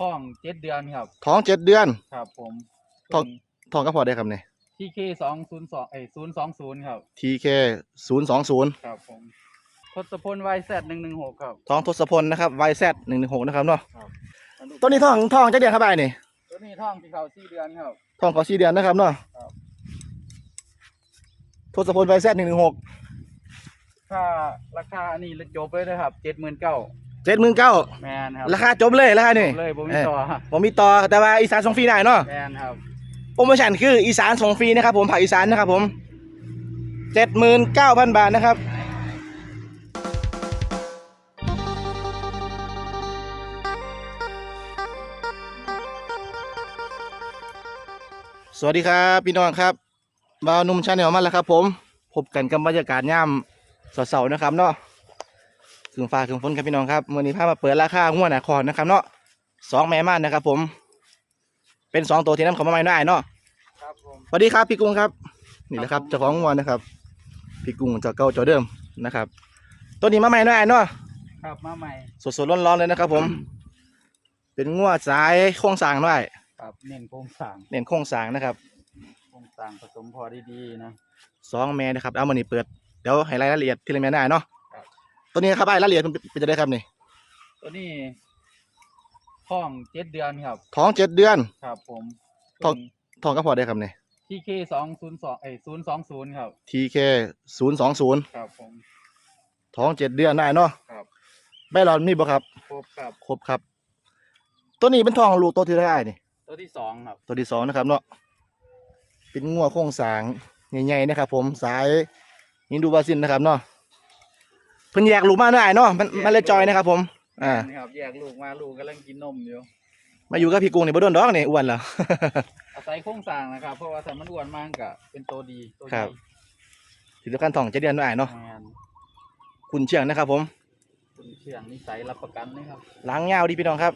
ท้องเจ็ดเดือนครับ ท้องเจ็ดเดือน ครับ ผมท้อง ท้องก็พอได้ครับเนี่ยทีเคสองศูนย์สองไอศูนย์สองศูนย์ครับ TK ศูนย์สองศูนย์ครับผมทศพลไวแซดหนึ่งหนึ่งหกครับ ท้องทศพลนะครับ YZ หนึ่งหนึ่งหกนะครับเนาะครับต้นนี้ท้องท้องจักเดือนครับไอ้นี่ตัวนี้ท้องที่เขาสี่เดือนครับท้องเขาสี่เดือนนะครับเนาะครับทศพล YZ หนึ่งหนึ่งหกถ้าราคาอันนี้จบเลยนะครับเจ็ดหมื่นเก้า เจ็ดหมื่นเก้าแมนครับราคาจบเลยราคานี่จบเลยผมมีเอ้ยต่อผมมีต่อแต่ว่าอีสานส่งฟรีได้เนาะแมนครับโปรโมชั่นคืออีสานส่งฟรีนะครับผมภาคอีสานนะครับผมเจ็ดหมื่นเก้าพันบาทนะครับสวัสดีครับพี่น้องครับบ่าวหนุ่มชาแนลมาแล้วครับ ผมพบกันกับบรรยากาศย่ำเสาๆนะครับเนาะ ถึงฟ้าถึงฝนครับพี่น้องครับมื่อนี้พามาเปิดราคาหัวหนาคอนนะครับเนาะสองแม่ม่านนะครับ ผม เป็นสองตัวที่น้ำเขามาใหม่ได้เนาะครับผมสวัสดีครับพี่กุ้งครับ นี่แหละครับเจ้าของงัวนะครับ พี่กุ้งเจ้าเก่าเจ้าเดิมนะครับ ตัวนี้มาใหม่ได้เนาะครับมาใหม่สดๆร้อนๆเลยนะครับ ผม เป็นงัวสายโครงสร้างด้วยครับเน้นโครงสร้างเน้นโครงสร้างนะครับโครงสร้างผสมพอดีๆนะสองแม่นะครับเอามานี่เปิดเดี๋ยวให้รายละเอียดทีละแม่ได้เนาะครับ ตัวนี้ครับไอ้รายละเอียดมันเป็นจะได้ครับนี่ตัวนี้ท้องเจ็ดเดือนครับ ท้องเจ็ดเดือน ครับ ผมท้องท้องก็พอได้ครับนี่ทีเคสองศูนย์สองไอศูนย์สองศูนย์ครับ TK ศูนย์สองศูนย์ครับผมท้องเจ็ดเดือนได้เนาะครับใบหลอดมีบ่ครับครบครับครบครับ ตัวนี้เป็นทองลูกตัวที่ได้นี่ตัวที่สองครับ ตัวที่สองนะครับเนาะเป็นงัวโครงสร้างใหญ่ๆนะครับ ผมสายอินดูบาซินนะครับเนาะ เพิ่นแยกลูกมาได้เนาะมันมันเลยจอยนะครับผม อ่า นี่ครับแยกลูกมาลูกกำลังกินนมอยู่ มาอยู่กับพี่กุ้งนี่บ่โดนดอกนี่อ้วนแล้วอาศัยโครงสร้างนะครับ เพราะว่าถ้ามันอ้วนมากก็เป็นตัวดีตัวครัใหญ่บที่สำคัญทองเจ็ดเดือนได้เนาะงานคุณเชียงนะครับผม คุณเชื่องนิสัยรับประกันนะครับ ล้างยาวดีพี่น้องครับ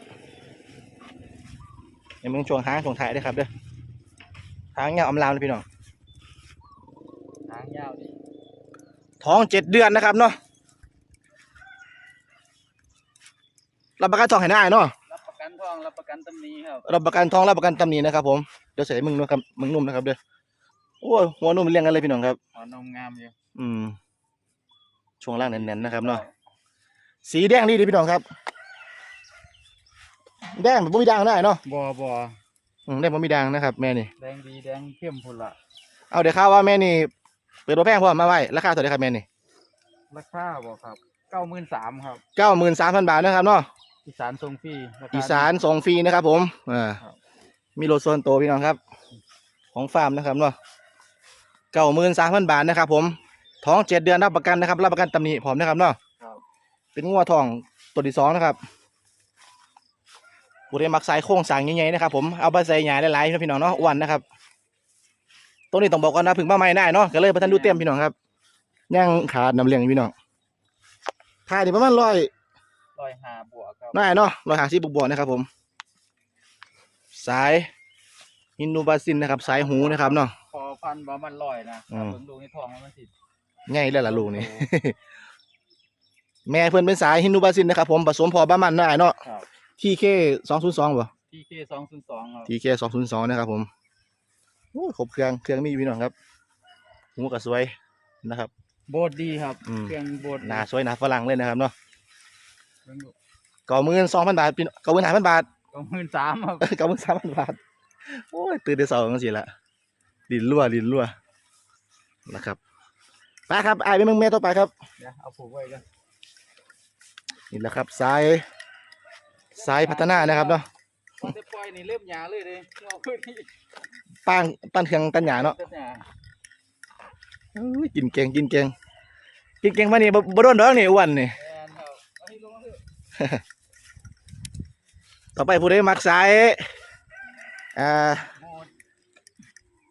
อย่ามึงช่วงหางช่วงถ่ายด้วยครับเด้อหางยาวอำลามเลยพี่น้อง หางยาวดีท้องเจ็ดเดือนนะครับเนาะ รับประกันทองให้ได้เนาะรับประกันทองรับประกันตำหนี้ครับรับประกันทองรับประกันตำหนินะครับผมเดี๋ยวใส่มึงนุ่มครับมึงนุ่มนะครับเด้อโอ้ยหัวนุ่มเลี้ยงกันเลยพี่น้องครับหัวนมงามอยู่อืมช่วงล่างแน่นๆนะครับเนาะสีแดงดีดีพี่น้องครับ แดงแบบบ่มีด่างได้เนาะบอบออืมแดงบ่มีด่างนะครับ แม่นี่แดงดีแดงเข้มพุ่นละเอาเดี๋ยวข่าวว่าแม่นี่เปิดบ่แพงพอมาไว้ราคาเท่าไหร่ครับแม่นี่ราคาบอครับเก้าหมื่นสามครับเก้าหมื่นสามพันบาทนะครับเนาะ อีสานทรงฟรีรคอีสานส่งฟรีนะครับผมอ่าครับมีโลโซนโตวพี่น้องครับ ของฟาร์มนะครับเนาะเก้าหมื่นสามพันบาทนะครับผม ท้องเจ็ดเดือนรับประกันนะครับ รับประกันตำหนิพร้อมนะครับเนาะ ครับเป็นงัวทองตัวที่สองนะครับผู้ได้มักสายโค้งสร้างใหญ่ๆนะครับ ผม เอาไปใส่หยาหลายๆพี่น้องเนาะอ้วนนะครับ ตัวนี้ต้องบอกก่อนนะเพึ่งมาใหม่ได้เนาะ ก็เลยประทันดูเต็มพี่น้องครับย่างขาดน้ำเลี้ยงอยู่พี่น้องถ่ายนี่ประมาณร้อย ร้อยห้าบวกครับน่าเนาะร้อยห้าสิบบวกๆนะครับผม สายอินโนบาซินนะครับ สายหูนะครับเนาะพอพันว่ามันลอยนะอืมเบิ่งดูในท้องมันสิง่ายแล้วล่ะลูกนี่แม่เพิ่นเป็นสายฮินดูบาซินนะครับผมผสมพอบ้ามันได้เนาะครับทีเคสองศูนย์สองบ่ทีเคสองศูนย์สองครับทีเคสองศูนย์สองนะครับผมโอ้ยครบเครื่องเครื่องมีอยู่พี่น้องครับหูก็สวยนะครับ โบดดีครับอืมเครื่องโบดหน้าสวยหน้าฝรั่งเลยนะครับเนาะ เบิ่งดูเก้าหมื่นสองพันบาทพี่เก้าหมื่นห้าพันบาทเก้าหมื่นสามครับเก้าหมื่นสามพันบาทโอ้ยตื่นแต่เสาร์จังสิละดินรั่วดินรั่วนะครับไปครับไอ้ายเป็นมึงแม่ต่อไปครับเดี๋ยวเอาผูกไว้กันนี่แหละครับสายสายพัฒนานะครับเนาะพอจะปล่อยนี่เริ่มหยาเลยเลยเอาขึ้นนี่ป้างปั้นเครื่องตันหยาเนาะจะหยาอุ้ยกินเก่งกินเก่งกินเก่งมานี่บ่บ่โดนดอกนี่อ้วนนี่ ต่อไปผู้ใดมักสายอ่าโบด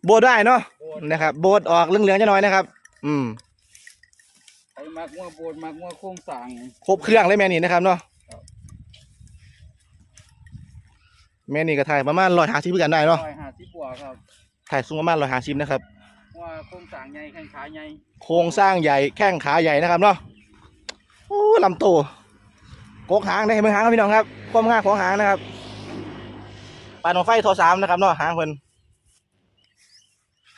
โบดได้เนาะโบดนะครับ โบดออกเหลืองๆจะน้อยนะครับ อืมไอ้มักงัวโบดมักงัวโค้งสั่งครบเครื่องเลยแม่นี่นะครับเนาะครับแม่นี่ก็ถ่ายประมาณร้อยห้าสิบกันได้เนาะร้อยห้าสิบบวกครับถ่ายสูงประมาณร้อยห้าสิบนะครับงัวโค้งสั่งใหญ่แข้งขาใหญ่โครงสร้างใหญ่แข้งขาใหญ่นะครับเนาะโอ้ลำโต กกหางได้เห็นไหมหางครับพี่น้องครับความง่ายของหางนะครับปลาหนองไฟทอสามนะครับเนาะหางเพิ่น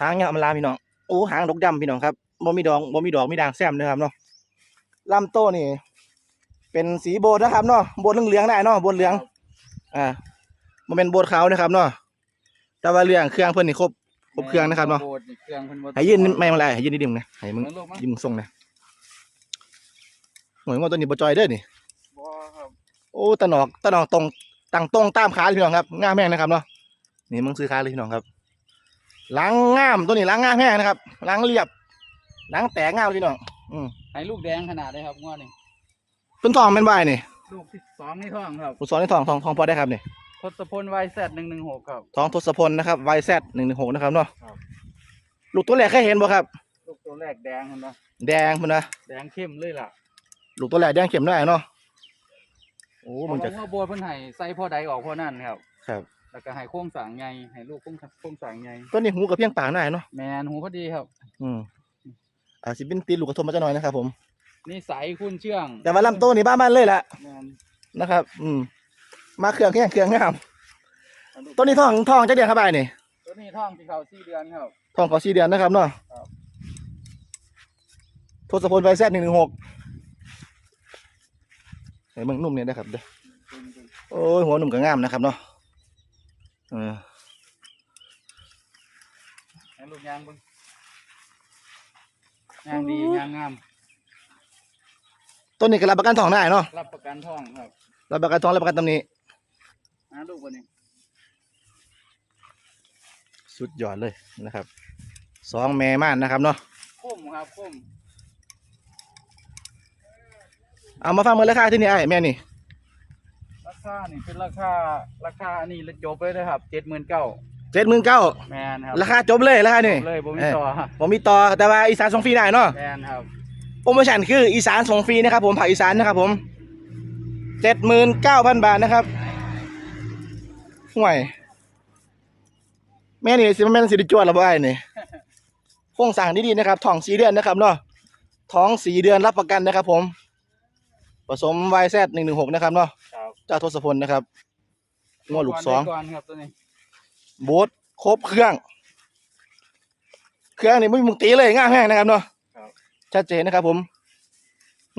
หางเงามันลาพี่น้องโอ้หางดอกดำพี่น้องครับบ่มีดอกบ่มีดอกมีด่างแซมนะครับเนาะลำโตนี่ เป็นสีโบดนะครับเนาะโบดเหลืองๆได้เนาะโบดเหลือง อ่ามันเป็นโบดขาวนะครับเนาะแต่ว่าเรื่องเครื่องเพิ่นนี่ครบครบเครื่องนะครับเนาะโบดเครื่องเพิ่นบ่ให้ยืนไม่มาไรให้ยืนนิดเดียวนะให้มึงเบิ่งลูกมั้งยืนมึงส่งนะหน่วยงอตัวนี้บ่จอยเด้อนี่บ่ครับ โอ้ตะหนอกตะหนอกตรงตั้งตรงตามขาเลยพี่น้องครับง่ามแห้งนะครับเนาะนี่มึงซื้อขาเลยพี่น้องครับล้างง่ามตัวนี้ล้างง่ามแห้งนะครับล้างเรียบล้างแตกง่ามเลยพี่น้องอืมให้ลูกแดงขนาดได้ครับงวดนี้ต้นทองเป็นใบนี่ลูกที่สองในท้องครับผู้สอนในทองทองทองพอได้ครับนี่ทศพล YZ 116ครับทองทศพลนะครับไวแซดหนึ่งหนึ่งหกนะครับเนาะครับลูกตัวแรกเคยเห็นบ่ครับลูกตัวแรกแดงเห็นปะแดงพุ่นนะแดงเข้มเลยล่ะลูกตัวแรกแดงเข็มได้เนาะ โอ้เพมึงราะจะว่าโบดเพิ่นให้ใส่พอใดออกพอนั่นครับ ครับ แล้วก็ให้โค้งสร้างใหญ่ให้ลูกโค้งโค้งสร้างใหญ่ต้นนี้หูกับเพียงปากหน่อยเนาะ แมนหูพอดีครับ อืมอาจสิเป็นตีนลูกกระทมมาจะหน่อยนะครับผม นี่ใสคุณเชื่อง แต่ว่าลำต้นนี่บ้านบ้านเลยแหละแมนนะครับ อืม มาเครื่องแค่เครื่องงาม ต้นนี้ทองทองจะเดือนเข้าไปนี่ ตัวนี้ท้องที่เขาสี่เดือนครับ ทองขอสี่เดือนนะครับเนาะครับ ทศพลไวแซดหนึ่งหนึ่งหก ไอ้เมืองนุ่มเนี่ยนะครับเด้อโอ้ยหัวหนุ่มก็งามนะครับเนาะเออให้ลูกยางเบิ่งยางดียางงามต้นนี้ก็รับประกันทองได้เนาะรับประกันท้องครับรับประกันทองรับประกันตำหนี้นะลูกวันนี้สุดยอดเลยนะครับสองแม่ม่านนะครับเนาะคุ้มครับคุ้ม เอามาฟังเมื่อราคาที่นี่ไอ้แม่นี่ราคานี่เป็นราคาราคาอันนี้จบเลยนะครับเจ็ดหมื่นเก้าเจ็ดหมื่นเก้าแมนครับราคาจบเลยราคานี่เลยบ่มีเอ้ยต่อผมมีต่อแต่ว่าอีสานส่งฟรีได้เนาะแมนครับโปรโมชั่นคืออีสานส่งฟรีนะครับผมภาคอีสานนะครับผมเจ็ดหมื่นเก้าพันบาทนะครับห่วยแม่นี่สิมันแม่นสิริจวดหรือเปล่าไอ้นี่โครงสร้างดีๆนะครับท้องสีเดือนนะครับเนาะท้องสีเดือนรับประกันนะครับผม ผสมไวแซดหนึ่งหนึ่งหกนะครับเนาะครับเจ้าทศพลนะครับงวดลูกสองก่อนครับตัวนี้โบ๊ทครบเครื่อง เครื่องนี่ไม่มีมุงตีเลยง่ายแห้งนะครับเนาะชัดเจนนะครับ ผม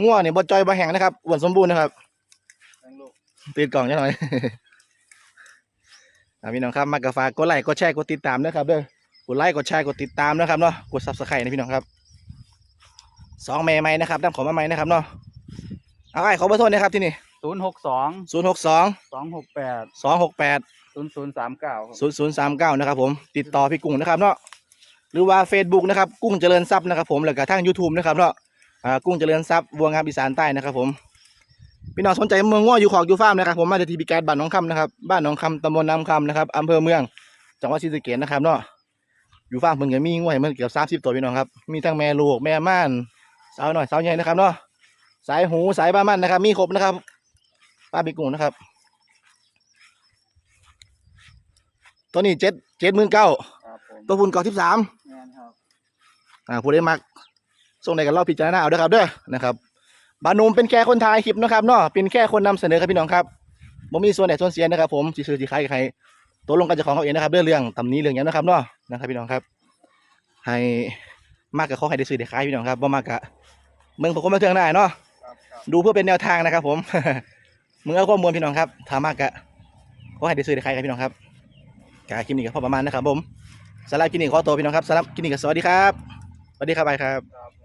ง่วนี่บดจอยบะแห้งนะครับอ้วนสมบูรณ์นะครับทั้งลูกตื่นกล่องจังหน่อยอะพี่น้องครับมากระฝากกดไลค์กดแชร์กดติดตามนะครับเด้อกดไลค์กดแชร์กดติดตามนะครับเนาะกดซับสไครต์นะพี่น้องครับสองเมย์ไหมนะครับน้ำขอมาไหมนะครับเนาะ เอาไอ้ขอเบอร์โทรนะครับที่นี่ศูนย์หกสองศูนย์หกสองสองหกแปดสองหกแปดศูนย์ศูนย์สามเก้าศูนย์ศูนย์สามเก้านะครับผมติดต่อพี่กุ้งนะครับเนาะหรือว่า Facebook นะครับกุ้งเจริญทรัพย์นะครับผมแล้วก็ทาง YouTube นะครับเนาะอ่ากุ้งเจริญทรัพย์วัวงามอีสานใต้นะครับผมพี่น้องสนใจเมืองง้ออยู่ขอกอยู่ฟาร์มนะครับผมมาจากทีพิการบ้านหน้องคำนะครับบ้านหน้องคำตำบลน้ำคำนะครับอำเภอเมืองจังหวัดศรีสะเกษนะครับเนาะอยู่ฟาร์มเพิ่นก็มีง้อให้มันเกือบสามสิบตัวพี่น้องครับมีทั้งแม่ลูกแม่ม่านสาวหน่อยสาวใหญ่นะครับเนาะ สายหูสายบ้ามันนะครับ มีครบนะครับป้าพี่กุ้งนะครับ ตัวนี้เจ็ดเจ็ดหมื่นเก้าครับผมตัวพุ่นเก้าสิบสามแมนครับอ่าผู้ได้มักส่งในกันรอบพิจารณาเอาเด้อครับเด้อนะครับบานุมเป็นแค่คนถ่ายคลิปนะครับเนาะเป็นแค่คนนำเสนอครับพี่น้องครับผมมีส่วนไหนส่วนเสียนะครับ ผมสิซื้อสิขายกับใครตัวลงกันเจะของเขาเองนะครับเรื่องเรื่องตำหนี้เรื่องหยังนะครับเนาะนะครับพี่น้องครับ ให้มากกับเขาให้ได้ซื้อได้ขายพี่น้องครับบ่มากกะเมืองผมก็มาเทืองได้เนาะครับครับ ดูเพื่อเป็นแนวทางนะครับ ผมมึงเอาข้อมูลพี่น้องครับถามมากกะเขาให้ได้ซื้อได้ขายครับพี่น้องครับกาคลิปนี้ก็พอประมาณนะครับผมสำหรับคลิปนี้ขอตัวพี่น้องครับสำหรับคลิปนี้ก็สวัสดีครับสวัสดีครับบายครับ